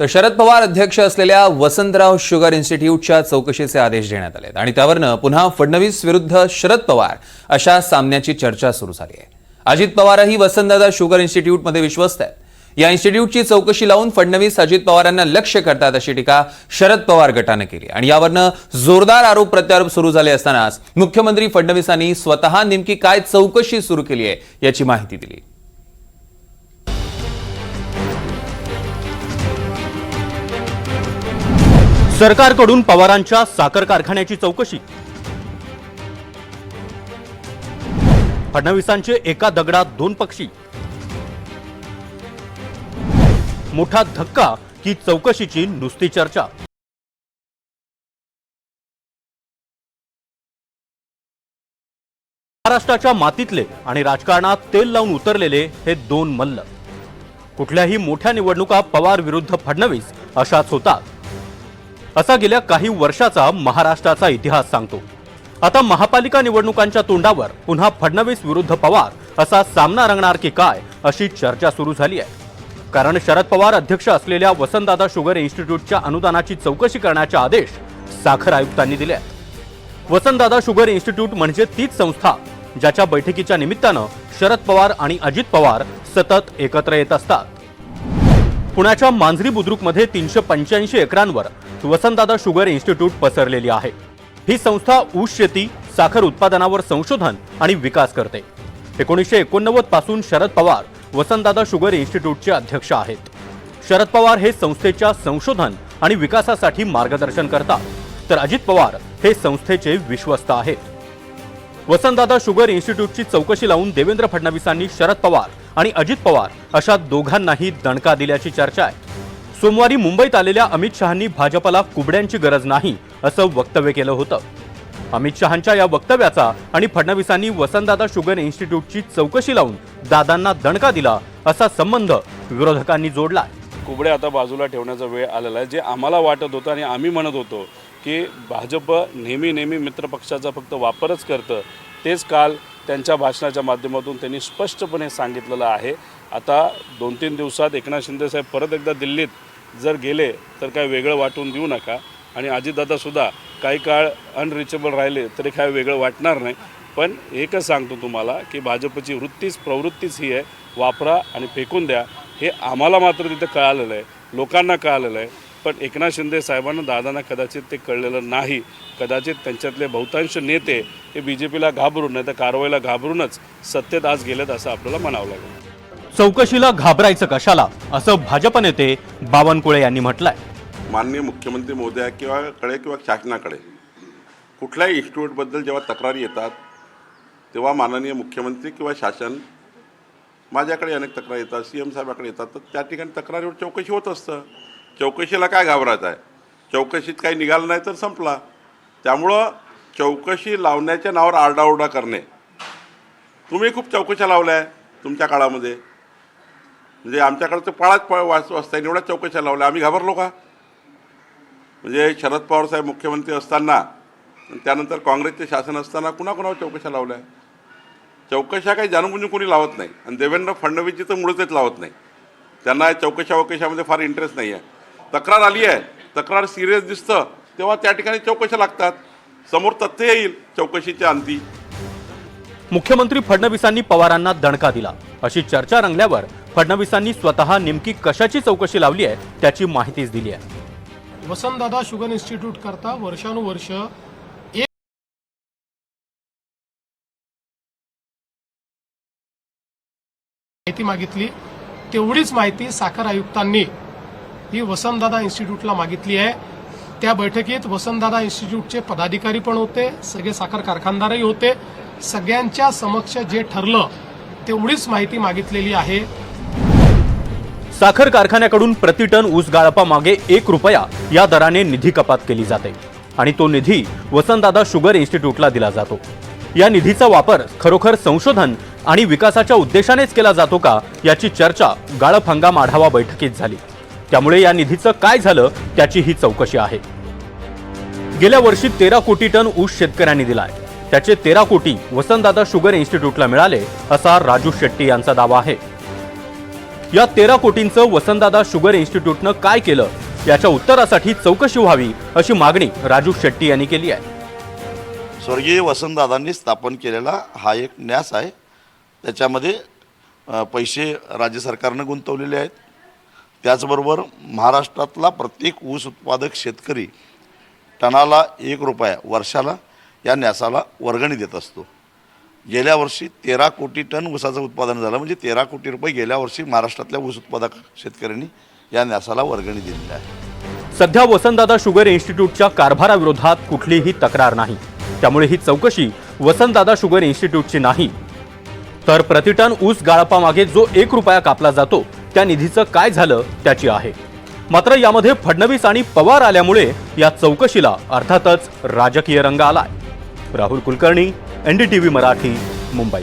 तर शरद पवार अध्यक्ष असलेल्या वसंतराव शुगर इन्स्टिट्यूटच्या चौकशीचे आदेश देण्यात आले आणि त्यावरनं पुन्हा फडणवीस विरुद्ध शरद पवार अशा सामन्याची चर्चा सुरू झाली आहे. अजित पवारही वसंतदादा शुगर इन्स्टिट्यूटमध्ये विश्वस्त आहेत. या इन्स्टिट्यूटची चौकशी लावून फडणवीस अजित पवारांना लक्ष्य करतात अशी टीका शरद पवार गटानं केली आणि यावरनं जोरदार आरोप प्रत्यारोप सुरू झाले असतानाच मुख्यमंत्री फडणवीसांनी स्वतः नेमकी काय चौकशी सुरू केली आहे याची माहिती दिली. सरकारकडून पवारांच्या साखर कारखान्याची चौकशी. फडणवीसांचे एका दगडात दोन पक्षी. मोठा धक्का की चौकशीची नुसती चर्चा. महाराष्ट्राच्या मातीतले आणि राजकारणात तेल लावून उतरलेले हे दोन मल्ल. कुठल्याही मोठ्या निवडणुका पवार विरुद्ध फडणवीस अशाच होतात. असा गेल्या काही वर्षाचा महाराष्ट्राचा इतिहास सांगतो. आता महापालिका निवडणुकांच्या तोंडावर पुन्हा फडणवीस विरुद्ध पवार असा सामना रंगणार की काय अशी चर्चा सुरू झाली आहे. कारण शरद पवार अध्यक्ष असलेल्या वसंतदादा शुगर इन्स्टिट्यूटच्या अनुदानाची चौकशी करण्याचे आदेश साखर आयुक्तांनी दिले आहेत. वसंतदादा शुगर इन्स्टिट्यूट म्हणजे तीच संस्था ज्याच्या बैठकीच्या निमित्तानं शरद पवार आणि अजित पवार सतत एकत्र येत असतात. पुण्याच्या मांजरी बुद्रुकमध्ये तीनशे पंच्याऐंशी एकरांवर वसंतदादा शुगर इन्स्टिट्यूट पसरलेली आहे. ही संस्था ऊस शेती साखर उत्पादनावर संशोधन आणि विकास करते. एकोणीसशे एकोणनव्वदपासून शरद पवार वसंतदादा शुगर इन्स्टिट्यूटचे अध्यक्ष आहेत. शरद पवार हे संस्थेच्या संशोधन आणि विकासासाठी मार्गदर्शन करतात तर अजित पवार हे संस्थेचे विश्वस्त आहेत. वसंतदादा शुगर इन्स्टिट्यूटची चौकशी लावून देवेंद्र फडणवीसांनी शरद पवार आणि अजित पवार अशा दोघांनाही दणका दिल्याची चर्चा आहे. सोमवारी मुंबईत आलेल्या अमित शहांनी भाजपला कुबड्यांची गरज नाही असं वक्तव्य केलं होतं. अमित शहांच्या या वक्तव्याचा आणि फडणवीसांनी वसंतदादा शुगर इन्स्टिट्यूटची चौकशी लावून दादांना दणका दिला असा संबंध विरोधकांनी जोडला कुबडे आता बाजूला ठेवण्याचा वेळ आलेला आहे. जे आम्हाला वाटत होतं आणि आम्ही म्हणत होतो की भाजप नेहमी नेहमी मित्रपक्षाचा फक्त वापरच करतं तेच काल त्यांच्या भाषणाच्या माध्यमातून त्यांनी स्पष्टपणे सांगितलेलं आहे. आता दोन तीन दिवसात एकनाथ शिंदेसाहेब परत एकदा दिल्लीत जर गेले तर काय वेगळं वाटून देऊ नका. आणि अजितदादासुद्धा काही काळ अनरिचेबल राहिले तरी काय वेगळं वाटणार नाही. पण एकच सांगतो तुम्हाला की भाजपची वृत्तीच प्रवृत्तीच ही आहे. वापरा आणि फेकून द्या. हे आम्हाला मात्र तिथं कळालेलं आहे. लोकांना कळालेलं आहे. पण एकनाथ शिंदे साहेबांना दादांना कदाचित ते कळलेलं नाही. कदाचित त्यांच्यातले बहुतांश नेते हे बी जे पीला घाबरून नाही तर कारवाईला घाबरूनच सत्तेत आज गेलेत असं आपल्याला म्हणावं लागेल. चौकशीला घाबरायचं कशाला? असं भाजप नेते बावनकुळे यांनी म्हटलंय. माननीय मुख्यमंत्री महोदया किंवा कडे किंवा शासनाकडे कुठल्याही इन्स्टिट्यूटबद्दल जेव्हा तक्रारी येतात तेव्हा माननीय मुख्यमंत्री किंवा शासन माझ्याकडे अनेक तक्रारी येतात सी एम साहेबाकडे येतात तर त्या ठिकाणी तक्रारीवर चौकशी होत असतं. चौकशीला काय घाबरायचं आहे? चौकशीत काही निघालं नाही तर संपला. त्यामुळं चौकशी लावण्याच्या नावावर आरडाओरडा करणे. तुम्ही खूप चौकशा लावल्या आहे तुमच्या काळामध्ये. म्हणजे आमच्याकडं तर पळाच पळ वाच वाचता येईल एवढ्या चौकशा लावल्या. आम्ही घाबरलो का? म्हणजे शरद पवार साहेब मुख्यमंत्री असताना त्यानंतर काँग्रेसचे शासन असताना कुणाकुणावर चौकशा लावल्या? चौकशा काही जाणूनबुजून कोणी लावत नाही. आणि देवेंद्र फडणवीसची तर मुळतच लावत नाही. त्यांना चौकशा वकशामध्ये फार इंटरेस्ट नाही आहे तक्रार आली आहे. तक्रार सिरियस दिसतं. तेव्हा त्या ठिकाणी चौकशा लागतात. समोर तथ्य येईल चौकशीच्या अंती. मुख्यमंत्री फडणवीसांनी पवारांना दणका दिला. अशी चर्चा रंगल्यावर फडणवीसांनी स्वतः नेमकी कशाची चौकशी लावली आहे त्याची माहितीच दिली आहे. वसंतदादा शुगर इन्स्टिट्यूट करता वर्षानुवर्ष माहिती मागितली. तेवढीच माहिती साखर आयुक्तांनी ही वसंतदादा इन्स्टिट्यूटला मागितली आहे. त्या बैठकीत वसंतदादा इन्स्टिट्यूटचे पदाधिकारी पण होते सगळे साखर कारखानदारही होते. सगळ्यांच्या समक्ष जे ठरलं तेवढीच माहिती मागितलेली आहे. साखर कारखान्याकडून प्रति टन ऊस गाळपा मागे एक रुपया या दराने निधी कपात केली जाते आणि तो निधी वसंतदादा शुगर इन्स्टिट्यूटला दिला जातो. या निधीचा वापर खरोखर संशोधन आणि विकासाच्या उद्देशानेच केला जातो का याची चर्चा गाळप हंगाम आढावा बैठकीत झाली. त्यामुळे या निधीचं काय झालं त्याची ही चौकशी आहे. गेल्या वर्षी तेरा कोटी टन ऊस शेतकऱ्यांनी दिलाय. त्याचे तेरा कोटी वसंतदादा शुगर इन्स्टिट्यूटला मिळाले असा राजू शेट्टी यांचा दावा आहे. या तेरा कोटींचं वसंतदादा शुगर इन्स्टिट्यूटनं काय केलं याच्या उत्तरासाठी चौकशी व्हावी अशी मागणी राजू शेट्टी यांनी केली आहे. स्वर्गीय वसंतदादांनी स्थापन केलेला हा एक न्यास आहे. त्याच्यामध्ये पैसे राज्य सरकारनं गुंतवलेले आहेत. त्याचबरोबर महाराष्ट्रातला प्रत्येक ऊस उत्पादक शेतकरी टनाला एक रुपया वर्षाला या न्यासाला वर्गणी देत असतो. गेल्या वर्षी तेरा कोटी टन ऊसाचं उत्पादन झालं म्हणजे तेरा कोटी रुपये गेल्या वर्षी महाराष्ट्रातल्या ऊस उत्पादक शेतकऱ्यांनी या न्यासाला वर्गणी दिलेली आहे. सध्या वसंतदादा शुगर इन्स्टिट्यूटच्या कारभाराविरोधात कुठलीही तक्रार नाही. त्यामुळे ही चौकशी वसंतदादा शुगर इन्स्टिट्यूटची नाही. तर प्रतिटन ऊस गाळपामागे जो एक रुपया कापला जातो त्या निधीचं काय झालं त्याची आहे. मात्र यामध्ये फडणवीस आणि पवार आल्यामुळे या चौकशीला अर्थातच राजकीय रंग आलाय. राहुल कुलकर्णी एनडीटीव्ही मराठी मुंबई.